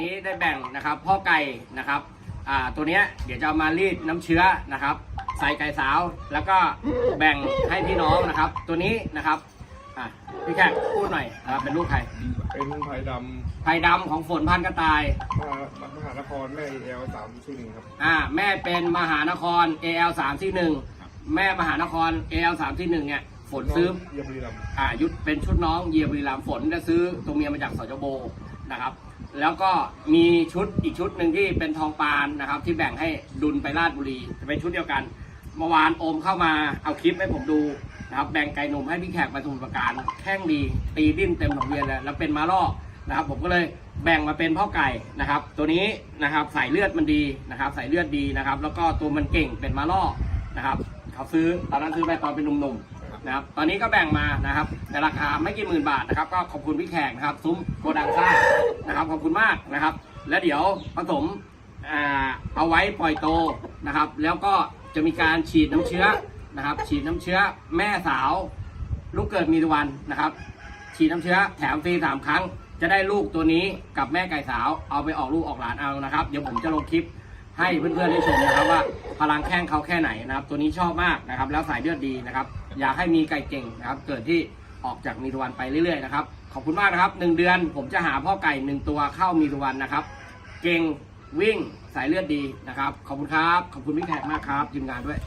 นี้ได้แบ่งนะครับพ่อไก่นะครับอ่าตัวเนี้ยเดี๋ยวจะเอามารีดน้ำเชื้อนะครับ ใส่ไก่สาวแล้วก็แบ่งให้พี่น้องนะครับ ตัวนี้นะครับอะพี่แขกพูดหน่อยนะครับเป็นลูกใครเป็นไผ่ดไผ่ดำของฝนพันกระต่ายำมหามหานครแม่เอลสามชื่อหนึ่งครับอ่าแม่เป็นมหานคร AL 3ที่1แม่มหานคร AL 3ที่1เนี่ยฝนซื้อเยี่ยมบุรีรัมย์อ่ายุดเป็นชุดน้องเยียบุรีรัมย์ฝนจะซื้อตัวเมียมาจากสจโบนะครับ แล้วก็มีชุดอีกชุดหนึ่งที่เป็นทองปานนะครับ ที่แบ่งให้ดุลไปราชบุรีจะเป็นชุดเดียวกัน เมื่อวานโอมเข้ามาเอาคลิปให้ผมดูนะครับแบ่งไก่นมให้พี่แขกมาสมุทรปราการแข้งดี ตีดิ้นเต็มหนองเวียนเลยแล้วเป็นมาล่อนะครับ ผมก็เลยแบ่งมาเป็นพ่อไก่นะครับ ตัวนี้นะครับใส่เลือดมันดีนะครับใส่เลือดดีนะครับ แล้วก็ตัวมันเก่งเป็นมาล่อนะครับเขาซื้อตอนนั้นซื้อไปตอนเป็นหนุ่มๆ นะครับ ตอนนี้ก็แบ่งมานะครับในราคาไม่กี่หมื่นบาทนะครับ ก็ขอบคุณพี่แขกนะครับ ซุ้มโกดังซ่านะครับ ขอบคุณมากนะครับ แล้วเดี๋ยวผสมเอาไว้ปล่อยโตนะครับ แล้วก็จะมีการฉีดน้ำเชื้อนะครับ ฉีดน้ำเชื้อแม่สาว ลูกเกิดมีตะวันนะครับ ฉีดน้ำเชื้อแถมฟรีสามครั้ง จะได้ลูกตัวนี้กับแม่ไก่สาวเอาไปออกลูกออกหลานเอานะครับ เดี๋ยวผมจะลงคลิป ให้เพื่อนๆได้ชมนะครับว่าพลังแข้งเขาแค่ไหนนะครับ ตัวนี้ชอบมากนะครับ แล้วสายเลือดดีนะครับ อยากให้มีไก่เก่งนะครับ เกิดที่ออกจากมีตวันไปเรื่อยๆนะครับขอบคุณมากนะครับหนึ่งเดือนผมจะหาพ่อไก่หนึ่งตัวเข้ามีตวันนะครับ เก่งวิ่งสายเลือดดีนะครับ ขอบคุณครับ ขอบคุณพี่แขกมากครับทีมงานด้วย